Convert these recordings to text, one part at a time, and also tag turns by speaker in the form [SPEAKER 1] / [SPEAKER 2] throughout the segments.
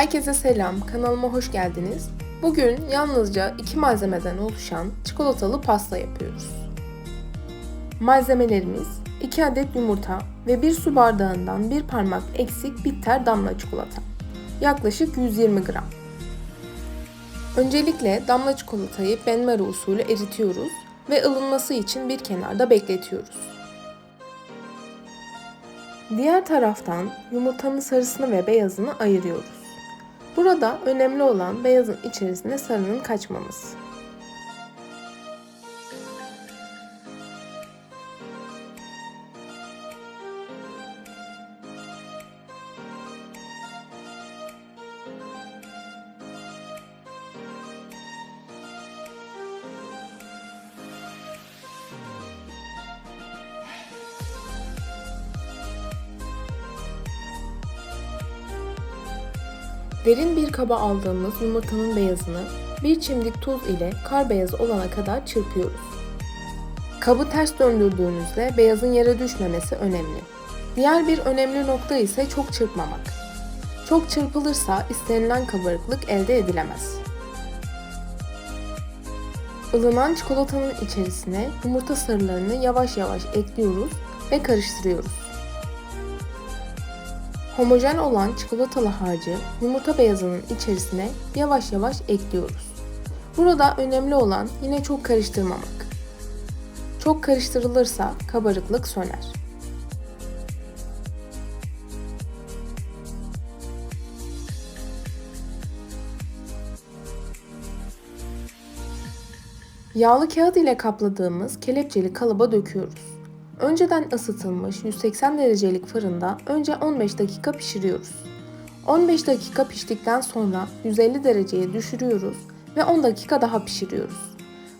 [SPEAKER 1] Herkese selam, kanalıma hoş geldiniz. Bugün yalnızca iki malzemeden oluşan çikolatalı pasta yapıyoruz. Malzemelerimiz 2 adet yumurta ve 1 su bardağından 1 parmak eksik bitter damla çikolata. Yaklaşık 120 gram. Öncelikle damla çikolatayı benmari usulü eritiyoruz ve ılınması için bir kenarda bekletiyoruz. Diğer taraftan yumurtanın sarısını ve beyazını ayırıyoruz. Burada önemli olan beyazın içerisine sarının kaçmaması. Derin bir kaba aldığımız yumurtanın beyazını bir çimdik tuz ile kar beyazı olana kadar çırpıyoruz. Kabı ters döndürdüğünüzde beyazın yere düşmemesi önemli. Diğer bir önemli nokta ise çok çırpmamak. Çok çırpılırsa istenilen kabarıklık elde edilemez. Ilınan çikolatanın içerisine yumurta sarılarını yavaş yavaş ekliyoruz ve karıştırıyoruz. Homojen olan çikolatalı harcı yumurta beyazının içerisine yavaş yavaş ekliyoruz. Burada önemli olan yine çok karıştırmamak. Çok karıştırılırsa kabarıklık söner. Yağlı kağıt ile kapladığımız kelepçeli kalıba döküyoruz. Önceden ısıtılmış 180 derecelik fırında önce 15 dakika pişiriyoruz. 15 dakika piştikten sonra 150 dereceye düşürüyoruz ve 10 dakika daha pişiriyoruz.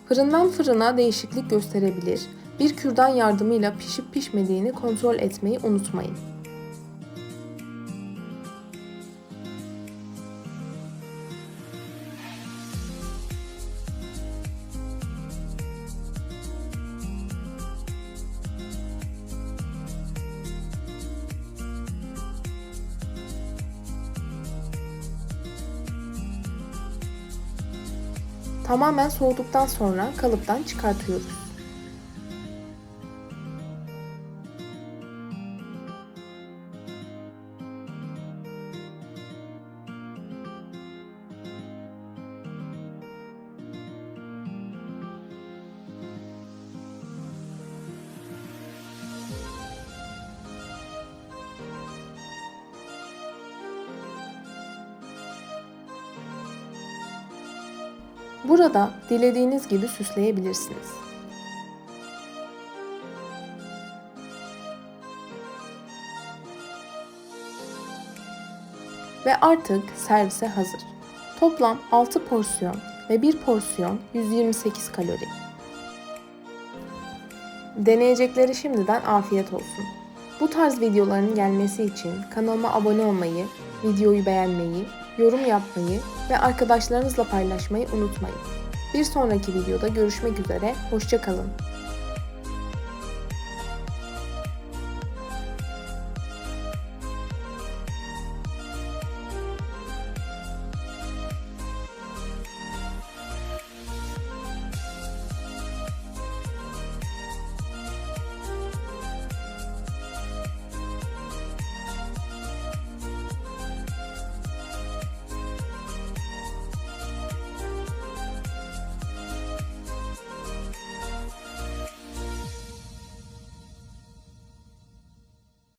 [SPEAKER 1] Fırından fırına değişiklik gösterebilir, bir kürdan yardımıyla pişip pişmediğini kontrol etmeyi unutmayın. Tamamen soğuduktan sonra kalıptan çıkartıyoruz. Burada dilediğiniz gibi süsleyebilirsiniz. Ve artık servise hazır. Toplam 6 porsiyon ve 1 porsiyon 128 kalori. Deneyecekleri şimdiden afiyet olsun. Bu tarz videoların gelmesi için kanalıma abone olmayı, videoyu beğenmeyi, yorum yapmayı ve arkadaşlarınızla paylaşmayı unutmayın. Bir sonraki videoda görüşmek üzere, hoşçakalın.